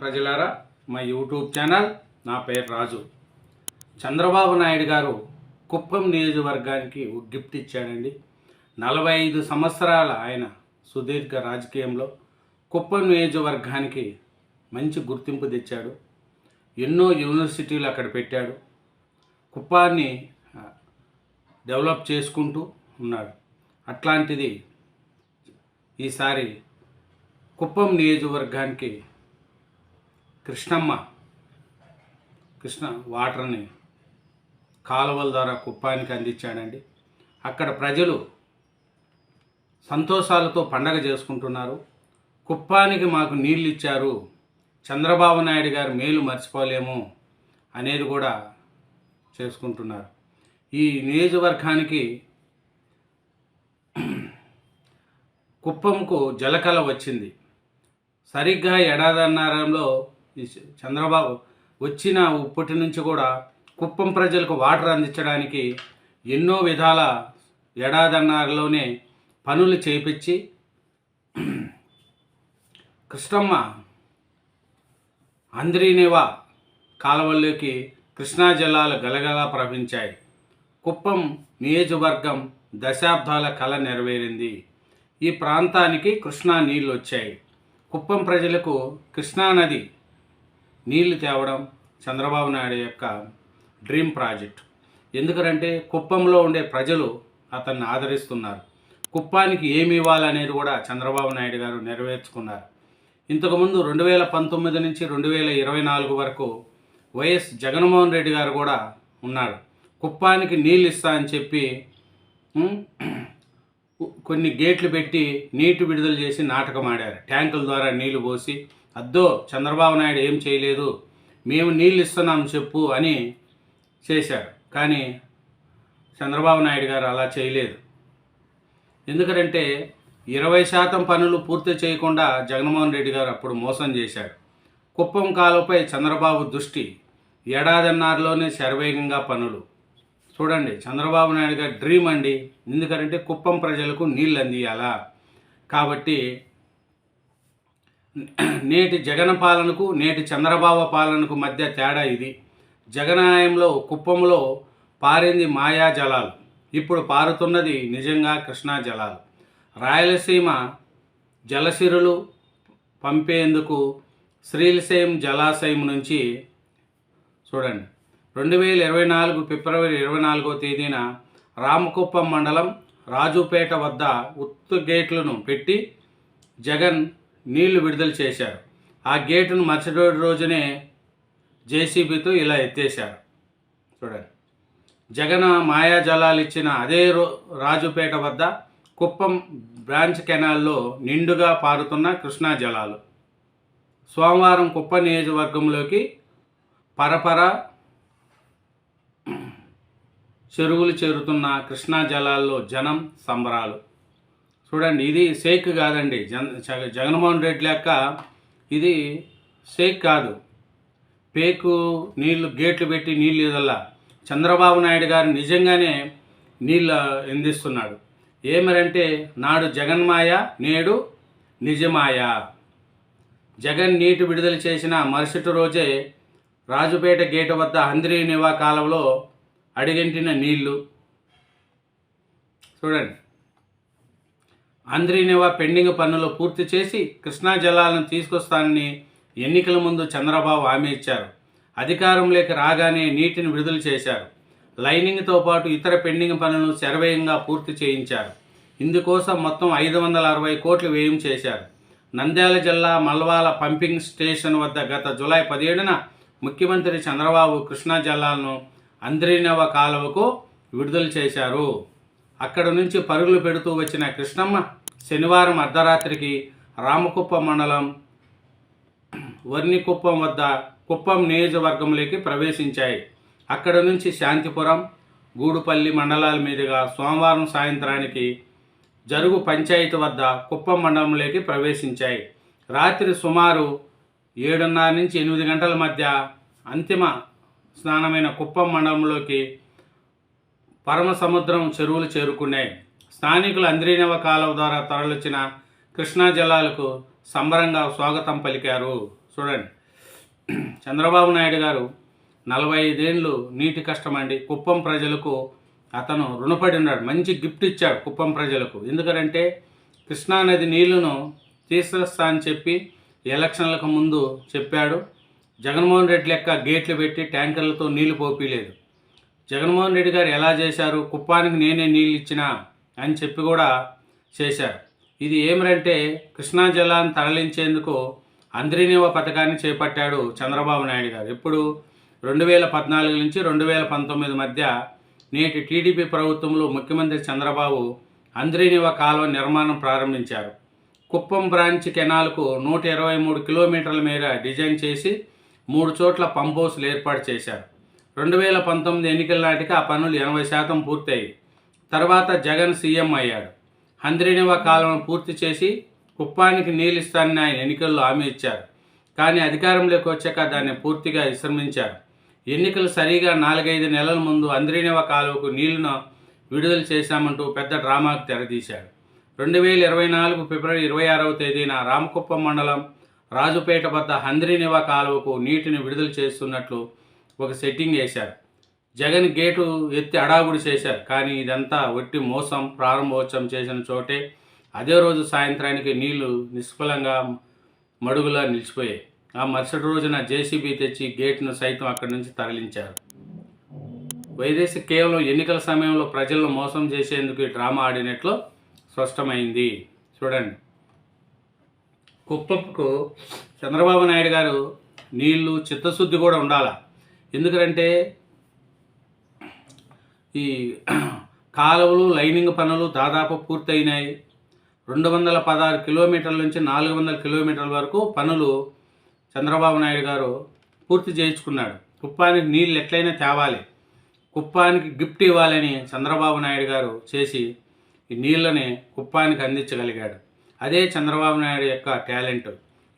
ప్రజలారా మా YouTube channel నా పేరు రాజు. చంద్రబాబు నాయుడు గారు కుప్పం నియోజకవర్గానికి గిఫ్ట్ ఇచ్చాడండి. నలభై ఐదు సంవత్సరాల ఆయన సుదీర్ఘ రాజకీయంలో కుప్పం నియోజకవర్గానికి మంచి గుర్తింపు తెచ్చాడు. ఎన్నో యూనివర్సిటీలు అక్కడ పెట్టాడు. కుప్పాన్ని డెవలప్ చేసుకుంటూ ఉన్నాడు. అట్లాంటిది ఈసారి కుప్పం నియోజకవర్గానికి కృష్ణమ్మ. కృష్ణ వాటర్ని కాలువల ద్వారా కుప్పానికి అందించాడండి. అక్కడ ప్రజలు సంతోషాలతో పండగ చేసుకుంటున్నారు. కుప్పానికి మాకు నీళ్ళు ఇచ్చారు చంద్రబాబు నాయుడు గారు మేలు మర్చిపోలేము అనేది కూడా చేసుకుంటున్నారు. ఈ నియోజకవర్గానికి కుప్పంకు జలకళ వచ్చింది. సరిగ్గా ఏడాదిన్నరంలో చంద్రబాబు వచ్చిన ఉప్పటి నుంచి కూడా కుప్పం ప్రజలకు వాటర్ అందించడానికి ఎన్నో విధాల ఏడాదిన్నరలోనే పనులు చేపించి కృష్ణమ్మ అంద్రీనివా కాలువల్లోకి కృష్ణా జిల్లాలు గలగలా ప్రవహించాయి. కుప్పం నియోజకవర్గం దశాబ్దాల కళ నెరవేరింది. ఈ ప్రాంతానికి కృష్ణా నీళ్ళు వచ్చాయి కుప్పం ప్రజలకు కృష్ణా నది నీళ్ళు తేవడం చంద్రబాబు నాయుడు యొక్క డ్రీమ్ ప్రాజెక్ట్. ఎందుకంటే కుప్పంలో ఉండే ప్రజలు అతన్ని ఆదరిస్తున్నారు. కుప్పానికి ఏమి ఇవ్వాలనేది కూడా చంద్రబాబు నాయుడు గారు నెరవేర్చుకున్నారు. ఇంతకుముందు రెండు వేల పంతొమ్మిది నుంచి రెండు వేల ఇరవై నాలుగు వరకు వైఎస్ జగన్మోహన్ రెడ్డి గారు కూడా ఉన్నాడు కుప్పానికి నీళ్ళు ఇస్తా అని చెప్పి కొన్ని గేట్లు పెట్టి నీటి విడుదల చేసి నాటకం ఆడారు. ట్యాంకుల ద్వారా నీళ్ళు పోసి అద్దో చంద్రబాబు నాయుడు ఏం చేయలేదు మేము నీళ్ళు ఇస్తున్నాం చెప్పు అని చేశారు కానీ చంద్రబాబు నాయుడు గారు అలా చేయలేదు. ఎందుకంటే ఇరవై శాతం పనులు పూర్తి చేయకుండా జగన్మోహన్ రెడ్డి గారు అప్పుడు మోసం చేశాడు. కుప్పం కాలువపై చంద్రబాబు దృష్టి ఏడాదిన్నరలోనే శరవేగంగా పనులు. చూడండి చంద్రబాబు నాయుడు గారి డ్రీమ్ అండి. ఎందుకంటే కుప్పం ప్రజలకు నీళ్ళు అందియాలా? కాబట్టి నేటి జగన్ పాలనకు నేటి చంద్రబాబు పాలనకు మధ్య తేడా ఇది. జగనాయంలో కుప్పంలో పారింది మాయా జలాలు. ఇప్పుడు పారుతున్నది నిజంగా కృష్ణా జలాలు. రాయలసీమ జలసిరులు పంపేందుకు శ్రీలసీమ జలాశయం నుంచి చూడండి. రెండు వేల ఇరవై నాలుగు ఫిబ్రవరి ఇరవై నాలుగో తేదీన రామకుప్పం మండలం రాజుపేట వద్ద ఉత్తు గేట్లను పెట్టి జగన్ నీళ్ళు విడుదల చేశారు. ఆ గేటును మరుసటి రోజునే జేసీబీతో ఇలా ఎత్తేశారు. చూడండి. జగన్ మాయాజలాలు ఇచ్చిన అదే రో రాజుపేట వద్ద కుప్పం బ్రాంచ్ కెనాల్లో నిండుగా పారుతున్న కృష్ణా జలాలు. సోమవారం కుప్ప నియోజకవర్గంలోకి పరపర చెరువులు చేరుతున్న కృష్ణా జలాల్లో జనం సంబరాలు. చూడండి ఇది షేక్ కాదండి. జన్ జగ- జగన్మోహన్ రెడ్డి లెక్క ఇది షేక్ కాదు. పేకు నీళ్ళు గేట్లు పెట్టి నీళ్ళు ఇదల్లా చంద్రబాబు నాయుడు గారు నిజంగానే నీళ్ళు అందిస్తున్నాడు. ఏమరంటే నాడు జగన్మాయ నేడు నిజమాయ. జగన్ నీటి విడుదల చేసిన మరుసటి రోజే రాజుపేట గేటు వద్ద హంద్రీ నివా కాలంలో అడిగంటిన నీళ్ళు. చూడండి. ఆంధ్రీనివా పెండింగ్ పనులు పూర్తి చేసి కృష్ణా జలాలను తీసుకొస్తానని ఎన్నికల ముందు చంద్రబాబు హామీ ఇచ్చారు. అధికారంలోకి రాగానే నీటిని విడుదల చేశారు. లైనింగ్తో పాటు ఇతర పెండింగ్ పనులను శరవేయంగా పూర్తి చేయించారు. ఇందుకోసం మొత్తం ఐదు వందల అరవై కోట్లు వ్యయం చేశారు. నంద్యాల జిల్లా మల్వాల పంపింగ్ స్టేషన్ వద్ద గత జూలై పదిహేడున ముఖ్యమంత్రి చంద్రబాబు కృష్ణా జలాలను అంద్రీనవ కాలువకు విడుదల చేశారు. అక్కడ నుంచి పరుగులు పెడుతూ వచ్చిన కృష్ణమ్మ శనివారం అర్ధరాత్రికి రామకుప్పం మండలం వర్ణికుప్పం వద్ద కుప్పం నియోజకవర్గంలోకి ప్రవేశించాయి. అక్కడ నుంచి శాంతిపురం గూడుపల్లి మండలాల మీదుగా సోమవారం సాయంత్రానికి జరుగు పంచాయతీ వద్ద కుప్పం మండలంలోకి ప్రవేశించాయి. రాత్రి సుమారు ఏడున్నర నుంచి ఎనిమిది గంటల మధ్య అంతిమ స్నానమైన కుప్పం మండలంలోకి పరమ సముద్రం చెరువులు చేరుకున్నాయి. స్థానికులు అంద్రీనవ కాలువ ద్వారా తరలిచ్చిన కృష్ణా జలాలకు సంబరంగా స్వాగతం పలికారు. చూడండి. చంద్రబాబు నాయుడు గారు నలభై ఐదేళ్ళు నీటి కష్టమండి. కుప్పం ప్రజలకు అతను రుణపడి ఉన్నాడు. మంచి గిఫ్ట్ ఇచ్చాడు కుప్పం ప్రజలకు. ఎందుకంటే కృష్ణానది నీళ్ళను తీసేస్తా అని చెప్పి ఎలక్షన్లకు ముందు చెప్పాడు. జగన్మోహన్ రెడ్డి లెక్క గేట్లు పెట్టి ట్యాంకర్లతో నీళ్ళు పోపీలేదు. జగన్మోహన్ రెడ్డి గారు ఎలా చేశారు? కుప్పానికి నేనే నీళ్ళు ఇచ్చినా అని చెప్పి కూడా చేశారు. ఇది ఏమిటంటే కృష్ణా జలాన్ని తరలించేందుకు అంద్రీనివ పథకాన్ని చేపట్టాడు చంద్రబాబు నాయుడు గారు. ఇప్పుడు రెండు వేల పద్నాలుగు నుంచి రెండు వేల పంతొమ్మిది మధ్య నేటి టీడీపీ ప్రభుత్వంలో ముఖ్యమంత్రి చంద్రబాబు అంద్రీనివ కాలువ నిర్మాణం ప్రారంభించారు. కుప్పం బ్రాంచ్ కెనాల్కు నూట ఇరవై మూడు కిలోమీటర్ల మేర డిజైన్ చేసి మూడు చోట్ల పంప్ హౌస్లు ఏర్పాటు చేశారు. రెండు వేల పంతొమ్మిది ఎన్నికల నాటికి ఆ పనులు ఎనభై శాతం పూర్తయ్యాయి. తర్వాత జగన్ సీఎం అయ్యాడు. హంద్రినివ కాలువను పూర్తి చేసి కుప్పానికి నీళ్ళిస్తానని ఆయన ఎన్నికల్లో హామీ ఇచ్చారు. కానీ అధికారంలోకి వచ్చాక దాన్ని పూర్తిగా విశ్రమించారు. ఎన్నికలు సరిగా నాలుగైదు నెలల ముందు అంద్రీనివ కాలువకు నీళ్ళను విడుదల చేశామంటూ పెద్ద డ్రామాకు తెరదీశాడు రెండు వేల ఇరవై నాలుగు ఫిబ్రవరి ఇరవై ఆరవ తేదీన రామకుప్పం మండలం రాజుపేట వద్ద హంద్రీనివ కాలువకు నీటిని విడుదల చేస్తున్నట్లు ఒక సెట్టింగ్ వేశారు. జగన్ గేటు ఎత్తి అడాగుడి చేశారు. కానీ ఇదంతా ఒట్టి మోసం ప్రారంభోత్సవం చేసిన చోటే అదే రోజు సాయంత్రానికి నీళ్ళు నిష్ఫలంగా మడుగులా నిలిచిపోయాయి. ఆ మరుసటి రోజున జేసీబీ తెచ్చి గేట్ను సైతం అక్కడి నుంచి తరలించారు. వైదేశీ కేవలం ఎన్నికల సమయంలో ప్రజలను మోసం చేసేందుకు డ్రామా ఆడినట్లు స్పష్టమైంది. చూడండి. కుప్పకు చంద్రబాబు నాయుడు గారు నీళ్ళు చిత్తశుద్ధి కూడా ఉండాలా? ఎందుకంటే ఈ కాలువలు లైనింగ్ పనులు దాదాపు పూర్తయినాయి. రెండు వందల పదహారు కిలోమీటర్ల నుంచి నాలుగు వందల కిలోమీటర్ల వరకు పనులు చంద్రబాబు నాయుడు గారు పూర్తి చేయించుకున్నాడు. కుప్పానికి నీళ్ళు ఎట్లయినా తేవాలి. కుప్పానికి గిఫ్ట్ ఇవ్వాలని చంద్రబాబు నాయుడు గారు చేసి ఈ నీళ్ళని కుప్పానికి అందించగలిగాడు. అదే చంద్రబాబు నాయుడు యొక్క టాలెంట్.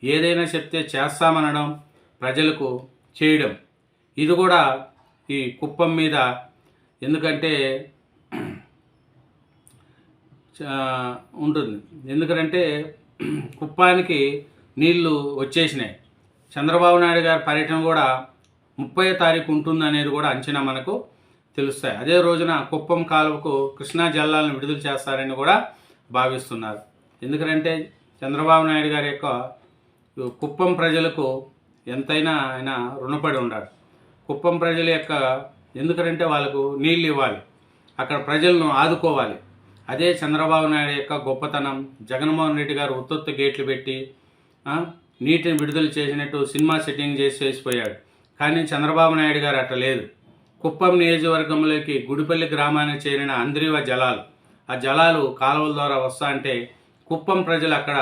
ఏదైనా చెప్తే చేస్తామనడం ప్రజలకు చేయడం. ఇది కూడా ఈ కుప్పం మీద ఎందుకంటే చా- ఉంటుంది. ఎందుకంటే కుప్పానికి నీళ్ళు వచ్చేసినాయి. చంద్రబాబు నాయుడు గారి పర్యటన కూడా ముప్పై తారీఖు ఉంటుంది అనేది కూడా అంచనా మనకు తెలుస్తాయి. అదే రోజున కుప్పం కాలువకు కృష్ణా జల్లాలను విడుదల చేస్తారని కూడా భావిస్తున్నారు. ఎందుకంటే చంద్రబాబు నాయుడు గారి యొక్క కుప్పం ప్రజలకు ఎంతైనా ఆయన రుణపడి ఉన్నాడు. కుప్పం ప్రజల యొక్క ఎందుకంటే వాళ్ళకు నీళ్ళు ఇవ్వాలి. అక్కడ ప్రజలను ఆదుకోవాలి. అదే చంద్రబాబు నాయుడు యొక్క గొప్పతనం జగన్మోహన్ రెడ్డి గారు ఉత్తొత్తు గేట్లు పెట్టి నీటిని విడుదల చేసినట్టు సినిమా సెట్టింగ్ చేసి చేసిపోయాడు. కానీ చంద్రబాబు నాయుడు గారు అట్ట లేదు. కుప్పం నియోజకవర్గంలోకి గుడిపల్లి గ్రామానికి చేరిన అంద్రీవ జలాలు. ఆ జలాలు కాలువల ద్వారా వస్తా అంటే కుప్పం ప్రజలు అక్కడ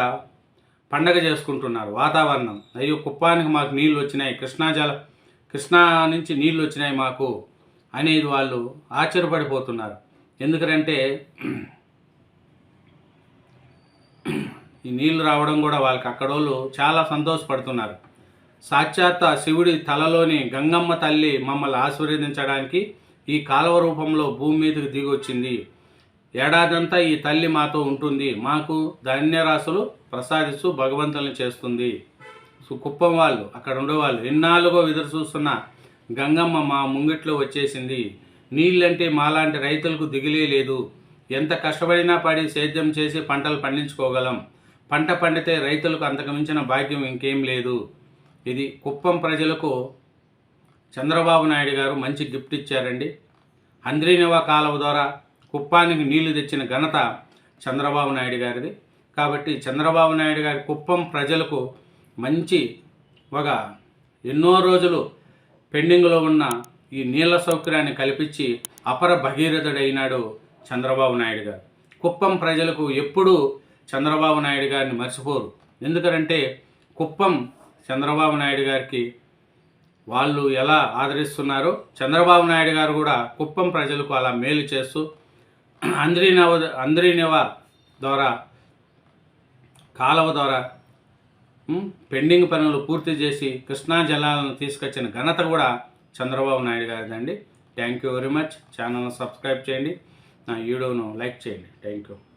పండగ చేసుకుంటున్నారు వాతావరణం. అయ్యో కుప్పానికి మాకు నీళ్ళు వచ్చినాయి కృష్ణా జల కృష్ణా నుంచి నీళ్ళు వచ్చినాయి మాకు. అనేది వాళ్ళు ఆశ్చర్యపడిపోతున్నారు. ఎందుకంటే ఈ నీళ్ళు రావడం కూడా వాళ్ళకి అక్కడోళ్ళు చాలా సంతోషపడుతున్నారు. సాక్షాత్ శివుడి తలలోని గంగమ్మ తల్లి మమ్మల్ని ఆశీర్వదించడానికి ఈ కాలువ రూపంలో భూమి మీదకి దిగొచ్చింది. ఏడాదంతా ఈ తల్లి మాతో ఉంటుంది. మాకు ధాన్యరాశులు ప్రసాదిస్తూ భగవంతుల్ని చేస్తుంది. సో కుప్పం వాళ్ళు అక్కడ ఉండేవాళ్ళు ఎన్నాళ్ళుగో ఎదురు చూస్తున్న గంగమ్మ మా ముంగిట్లో వచ్చేసింది. నీళ్ళంటే మాలాంటి రైతులకు దిగులే లేదు. ఎంత కష్టపడినా పడి సేద్యం చేసి పంటలు పండించుకోగలం. పంట పండితే రైతులకు అంతకుమించిన భాగ్యం ఇంకేం లేదు. ఇది కుప్పం ప్రజలకు చంద్రబాబు నాయుడు గారు మంచి గిఫ్ట్ ఇచ్చారండి. అంద్రీనివా కాలువ ద్వారా కుప్పానికి నీళ్ళు తెచ్చిన ఘనత చంద్రబాబు నాయుడు గారిది. కాబట్టి చంద్రబాబు నాయుడు గారి కుప్పం ప్రజలకు మంచి ఒక ఎన్నో రోజులు పెండింగ్లో ఉన్న ఈ నీళ్ళ సౌకర్యాన్ని కల్పించి అపర భగీరథుడైనాడు చంద్రబాబు నాయుడు గారు. కుప్పం ప్రజలకు ఎప్పుడూ చంద్రబాబు నాయుడు గారిని మర్చిపోరు. ఎందుకంటే కుప్పం చంద్రబాబు నాయుడు గారికి వాళ్ళు ఎలా ఆదరిస్తున్నారో చంద్రబాబు నాయుడు గారు కూడా కుప్పం ప్రజలకు అలా మేలు చేస్తూ అంద్రీనవ అంద్రీనివ ద్వారా కాలువ ద్వారా పెండింగ్ పనులు పూర్తి చేసి కృష్ణా జలాలను తీసుకొచ్చిన ఘనత కూడా చంద్రబాబు నాయుడు గారిదండి. థ్యాంక్ యూ వెరీ మచ్ ఛానల్ను సబ్స్క్రైబ్ చేయండి. నా వీడియోను లైక్ చేయండి. Thank you